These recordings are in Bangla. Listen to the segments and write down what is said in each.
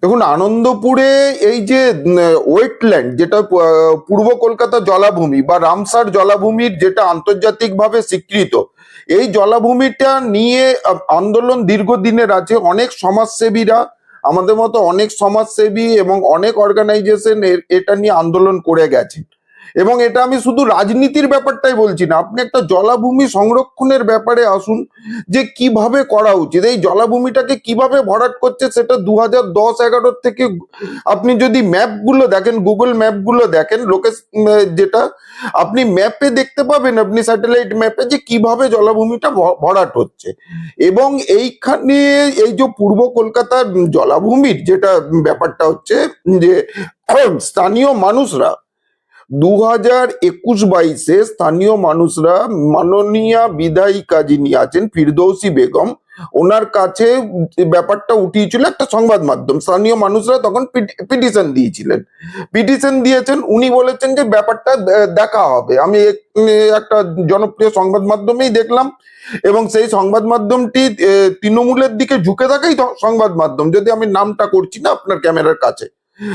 দেখুন, আনন্দপুরে এই যে ওয়েটল্যান্ড যেটা পূর্ব কলকাতা জলাভূমি বা রামসার জলাভূমির যেটা আন্তর্জাতিকভাবে স্বীকৃত, এই জলাভূমিটা নিয়ে আন্দোলন দীর্ঘদিনের আছে। অনেক সমাজসেবীরা, আমাদের মতো অনেক সমাজসেবী এবং অনেক অর্গানাইজেশন এটা নিয়ে আন্দোলন করে গেছে। এবং এটা আমি শুধু রাজনীতির ব্যাপারটাই বলছি না, আপনি একটা জলাভূমি সংরক্ষণের ব্যাপারে আসুন যে কীভাবে করা উচিত। এই জলাভূমিটাকে কীভাবে ভরাট করছে সেটা দু হাজার দশ এগারো থেকে আপনি যদি ম্যাপগুলো দেখেন, গুগল ম্যাপগুলো দেখেন, লোকেশ যেটা, আপনি ম্যাপে দেখতে পাবেন, আপনি স্যাটেলাইট ম্যাপে যে কীভাবে জলাভূমিটা ভরাট হচ্ছে। এবং এইখানে এই যে পূর্ব কলকাতার জলাভূমির যেটা ব্যাপারটা হচ্ছে যে, স্থানীয় মানুষরা দু হাজার একুশ বাইশে স্থানীয় মানুষরা মাননীয় বিধায়িকা যিনি আছেন ফিরদৌসি বেগম। ওনার কাছে ব্যাপারটা উঠিয়েছিল একটা সংবাদ মাধ্যম। স্থানীয় মানুষরা তখন পিটিশন দিয়েছিলেন। পিটিশন দিয়েছেন, উনি বলেছেন যে ব্যাপারটা দেখা হবে। আমি একটা জনপ্রিয় সংবাদ মাধ্যমেই দেখলাম এবং সেই সংবাদ মাধ্যমটি তৃণমূলের দিকে ঝুঁকে থাকাই সংবাদ মাধ্যম। যদি আমি নামটা করছি না আপনার ক্যামেরার কাছে।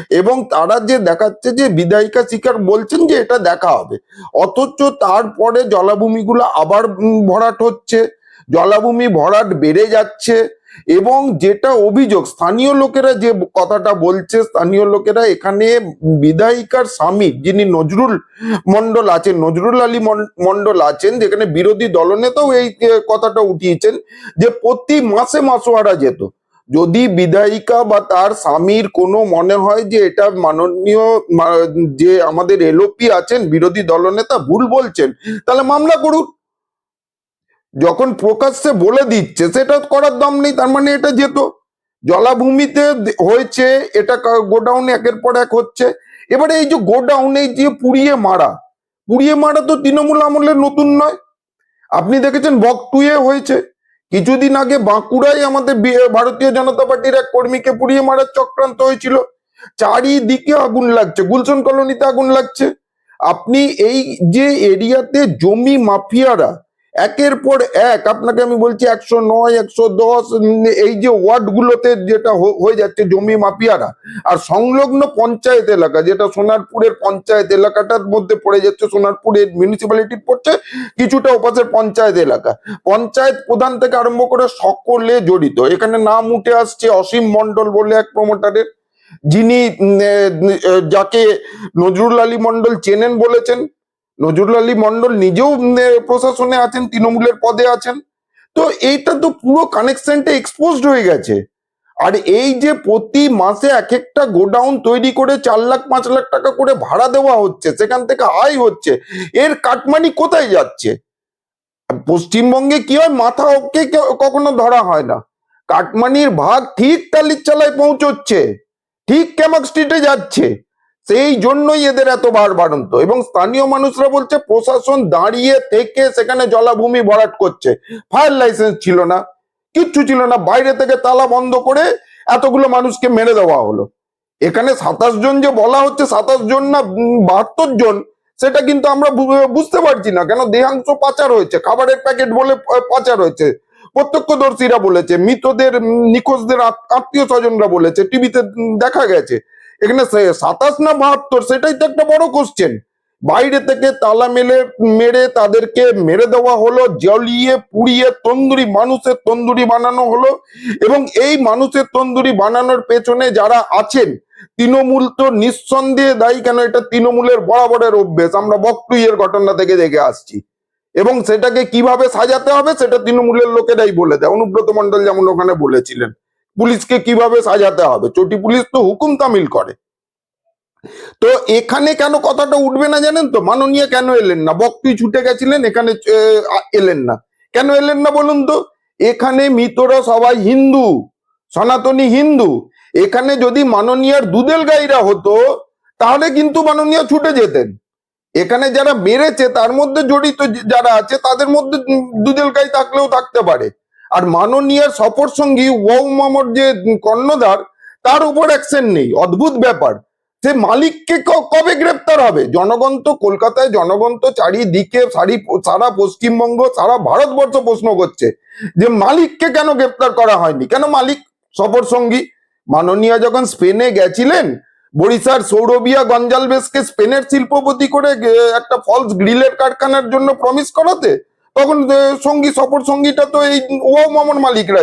এবং তারা যে দেখাচ্ছে যে বিধায়িকা শিকার বলছেন যে এটা দেখা হবে। অথচ তারপরে জলাভূমিগুলো আবার ভরাট হচ্ছে, জলাভূমি ভরাট বেড়ে যাচ্ছে এবং যেটা অভিযোগ, স্থানীয় লোকেরা যে কথাটা বলছে, স্থানীয় লোকেরা এখানে বিধায়িকার স্বামী যিনি নজরুল মন্ডল আছেন, নজরুল আলী মন- মন্ডল আছেন, যেখানে বিরোধী দলনেতাও এই কথাটা উঠিয়েছেন যে প্রতি মাসে মাসোয়ারা যেত। যদি বিধায়িকা বা তার স্বামীর কোনো মনে হয় যে এটা মাননীয় যে আমাদের এলওপি আছেন, বিরোধী দলনেতা ভুল বলছেন, তাহলে মামলা করুন। যখন প্রকাশ্যে বলে দিচ্ছে, সেটা করার দম নেই, তার মানে এটা যেত। জলাভূমিতে হয়েছে, এটা গোডাউনে একের পর এক হচ্ছে। এবারে এই যে গোডাউনে যে পুড়িয়ে মারা পুড়িয়ে মারা তো তৃণমূল আমলের নতুন নয়। আপনি দেখেছেন বকটুয়ে হয়েছে। কিছুদিন আগে বাঁকুড়ায় আমাদের ভারতীয় জনতা পার্টির এক কর্মীকে পুড়িয়ে মারার চক্রান্ত হয়েছিল। চারিদিকে আগুন লাগছে, গুলশন কলোনিতে আগুন লাগছে। আপনি এই যে এরিয়াতে জমি মাফিয়ারা একের পর এক, আপনাকে আমি বলছি একশো নয়, একশো দশ, এই যে ওয়ার্ড গুলোতে যেটা হয়ে যাচ্ছে জমি মাফিয়ারা। আর সংলগ্ন পঞ্চায়েত এলাকা, যেটা সোনারপুরের পঞ্চায়েত এলাকাটার মধ্যে পড়ে যাচ্ছে, সোনারপুরের মিউনিসিপ্যালিটি পড়ছে, কিছুটা ওপাশের পঞ্চায়েত এলাকা। পঞ্চায়েত প্রধান থেকে আরম্ভ করে সকলে জড়িত। এখানে নাম উঠে আসছে অসীম মন্ডল বলে এক প্রমোটারের যিনি যাকে নজরুল আলী মন্ডল চেনেন বলেছেন। নজরুল আলী মন্ডল নিজেও প্রশাসনে আছেন, তৃণমূলের পদে আছেন। তো এইটা তো পুরো কানেকশনটা এক্সপোজড হয়ে গেছে। আর এই যে প্রতি মাসে এক একটা গোডাউন তৈরি করে চার লাখ, পাঁচ লাখ টাকা করে ভাড়া দেওয়া হচ্ছে, সেখান থেকে আয় হচ্ছে, এর কাটমানি কোথায় যাচ্ছে? পশ্চিমবঙ্গে কি হয়, মাথা ওকে কখনো ধরা হয় না। কাটমানির ভাগ ঠিক টালির চালায় পৌঁছচ্ছে, ঠিক ক্যামাক স্ট্রিটে যাচ্ছে। সেই জন্যই এদের এত বার বাড়ন্ত এবং স্থানীয় মানুষরা বলছে, প্রশাসন দাঁড়িয়ে থেকে সেখানে জলাভূমি ভরাট করছে। ফায়ার লাইসেন্স ছিল না, কিচ্ছু ছিল না। বাইরে থেকে তালা বন্ধ করে এতগুলো মানুষকে মেরে দেওয়া হলো। এখানে সাতাশ জন যে বলা হচ্ছে, সাতাশ জন না বাহাত্তর জন, সেটা কিন্তু আমরা বুঝতে পারছি না। কেন? দেহাংশ পাচার হয়েছে, খাবারের প্যাকেট বলে পাচার হয়েছে। প্রত্যক্ষদর্শীরা বলেছে, মৃতদের নিখোঁজদের আত্মীয় স্বজনরা বলেছে, টিভিতে দেখা গেছে। এখানে সাতাশ না বাহাত্তর, সেটাই তো একটা বড় কোশ্চেন বাইরে থেকে তালা মেলে, মেরে তাদেরকে মেরে দেওয়া হলো, জ্বলিয়ে, পুড়িয়ে, তন্দুরি, মানুষের তন্দুরি বানানো হলো এবং এই মানুষের তন্দুরি বানানোর পেছনে যারা আছেন, তৃণমূল তো নিঃসন্দেহে দায়ী, কেন এটা তৃণমূলের বরাবরের অভ্যেস? আমরা বকটুইয়ের ঘটনা থেকে দেখে আসছি। এবং সেটাকে কীভাবে সাজাতে হবে, সেটা তৃণমূলের লোকেরাই বলে দেয়। অনুব্রত মন্ডল যেমন ওখানে বলেছিলেন। পুলিশকে কীভাবে সাজাতে হবে? চটি পুলিশ তো হুকুম তামিল করে। তো এখানে কেন কথাটা উঠবে না জানেন তো? মাননীয় কেন এলেন না? বক্তুই ছুটে গেছিলেন, এখানে এলেন না। কেন এলেন না বলুন তো? এখানে মৃতরা সবাই হিন্দু, সনাতনী হিন্দু। এখানে যদি মাননীয়ার দুদেল গাইরা হতো, তাহলে কিন্তু মাননীয় ছুটে যেতেন। এখানে যারা মেরেছে, তার মধ্যে জড়িত যারা আছে, তাদের মধ্যে দুদেল গাই থাকলেও থাকতে পারে। আর মাননীয়ার সফর সঙ্গী মামর যে কর্ণধার, তার উপর অ্যাকশন নেই। অদ্ভুত ব্যাপার। সে মালিককে কবে গ্রেপ্তার হবে? জনগণ তো কলকাতায়, জনগণ তো চারিদিকে সারি, সারা পশ্চিমবঙ্গ, সারা ভারতবর্ষ প্রশ্ন করছে যে মালিককে কেন গ্রেপ্তার করা হয়নি? কেন মালিক সফর সঙ্গী? মাননীয় যখন স্পেনে গেছিলেন বরিশার সৌরবিয়া গঞ্জালবেসকে স্পেনের শিল্পপতি করে একটা ফলস গ্রিলের কারখানার জন্য প্রমিস করাতে তখন সঙ্গী সফর সঙ্গীটা তো এই ও মামন মালিকরা